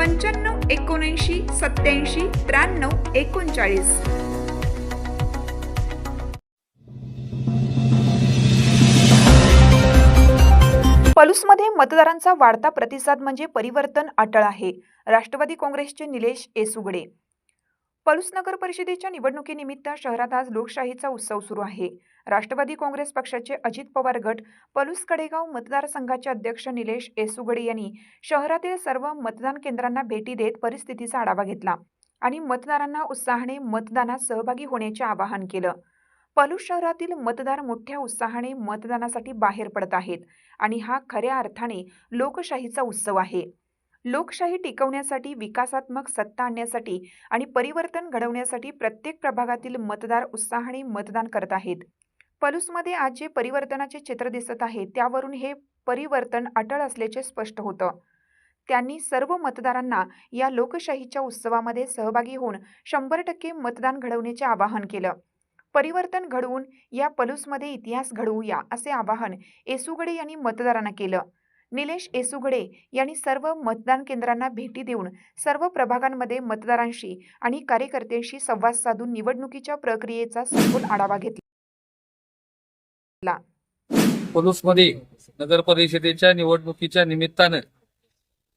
पंच्याण्णव एकोणऐंशी सत्याऐंशी त्र्याण्णव एकोणचाळीस. पलूसमध्ये मतदारांचा वाढता प्रतिसाद म्हणजे परिवर्तन अटळ आहे. राष्ट्रवादी काँग्रेसचे निलेश एसुगडे पलूस नगर परिषदेच्या निवडणुकीनिमित्त शहरात आज लोकशाहीचा उत्सव सुरू आहे. राष्ट्रवादी काँग्रेस पक्षाचे अजित पवार गट पलूस कडेगाव मतदारसंघाचे अध्यक्ष निलेश एसुगडे यांनी शहरातील सर्व मतदान केंद्रांना भेटी देत परिस्थितीचा आढावा घेतला आणि मतदारांना उत्साहाने मतदानात सहभागी होण्याचे आवाहन केलं. पलूस शहरातील मतदार मोठ्या उत्साहाने मतदानासाठी बाहेर पडत आहेत आणि हा खऱ्या अर्थाने लोकशाहीचा उत्सव आहे. लोकशाही टिकवण्यासाठी विकासात्मक सत्ता आणण्यासाठी आणि परिवर्तन घडवण्यासाठी प्रत्येक प्रभागातील मतदार उत्साहाने मतदान करत आहेत. पलूसमध्ये आज जे परिवर्तनाचे चित्र दिसत आहे त्यावरून हे परिवर्तन अटळ असल्याचे स्पष्ट होतं. त्यांनी सर्व मतदारांना या लोकशाहीच्या उत्सवामध्ये सहभागी होऊन शंभर टक्के मतदान घडवण्याचे आवाहन केलं. परिवर्तन घडवून या पलूसमध्ये इतिहास घडवूया असे आवाहन येसुगडे यांनी मतदारांना केलं. निलेश येसुगडे यांनी सर्व मतदान केंद्रांना भेटी देऊन सर्व प्रभागांमध्ये मतदारांशी आणि कार्यकर्त्यांशी संवाद साधून निवडणुकीच्या प्रक्रियेचा सखोल आढावा घेतला. पलूसमध्ये नगर परिषदेच्या निवडणुकीच्या निमित्तानं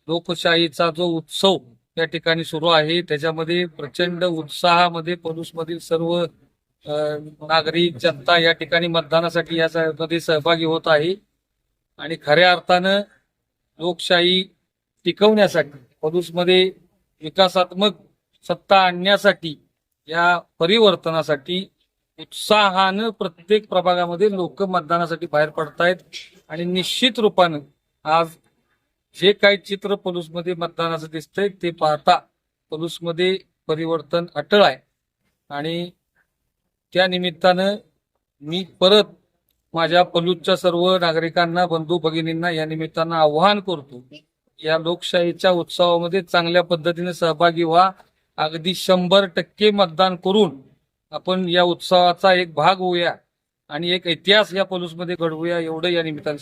लोकशाहीचा जो उत्सव या ठिकाणी सुरू आहे त्याच्यामध्ये प्रचंड उत्साहामध्ये पलूसमधील सर्व नागरिक जनता या ठिकाणी मतदानासाठी यामध्ये सहभागी होत आहे. आणि खऱ्या अर्थानं लोकशाही टिकवण्यासाठी पदूसमध्ये विकासात्मक सत्ता आणण्यासाठी या परिवर्तनासाठी उत्साहानं प्रत्येक प्रभागामध्ये लोक मतदानासाठी बाहेर पडतायत आणि निश्चित रूपानं आज जे काही चित्र पलूसमध्ये मतदानाचं दिसतंय ते पाहता पलूसमध्ये परिवर्तन अटळ आहे. आणि त्या निमित्तानं मी परत माझ्या पलूसच्या सर्व नागरिकांना बंधू भगिनींना या निमित्तानं आव्हान करतो या लोकशाहीच्या उत्सवामध्ये चांगल्या पद्धतीने सहभागी व्हा. अगदी शंभर टक्के मतदान करून आपण या उत्सवाचा एक भाग होऊया आणि एक इतिहास या पलूसमध्ये घडवूया एवढं या निमित्ताने